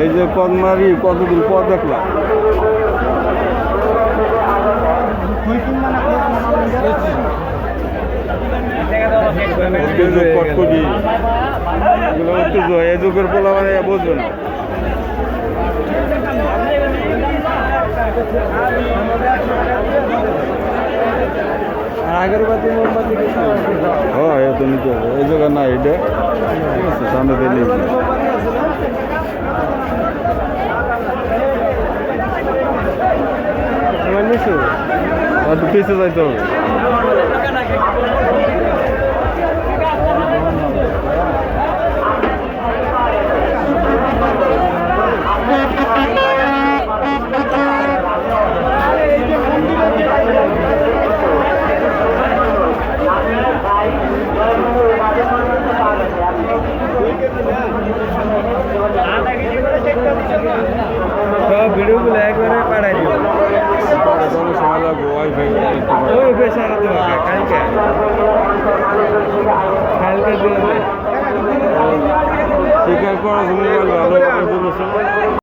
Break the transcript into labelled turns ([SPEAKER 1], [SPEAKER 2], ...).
[SPEAKER 1] এই যে কদমারি কতদিন পর দেখলাম। কটকটি এগুলো ঐতিহ্য এই যুগের পোলা মানে বুঝবে না।
[SPEAKER 2] আগরবাতি মোমবাতি
[SPEAKER 1] হ্যাঁ এ তো নিতে এই জায়গা না এটা। Nossa, já
[SPEAKER 2] me beleza.
[SPEAKER 1] Olha isso. Olha do piso
[SPEAKER 2] então. ভিডিওগুলো একবারে পাঠাই দিব
[SPEAKER 1] সময় লাগবে ওয়াইফাই
[SPEAKER 2] ওয়াইফাই সারা কালকে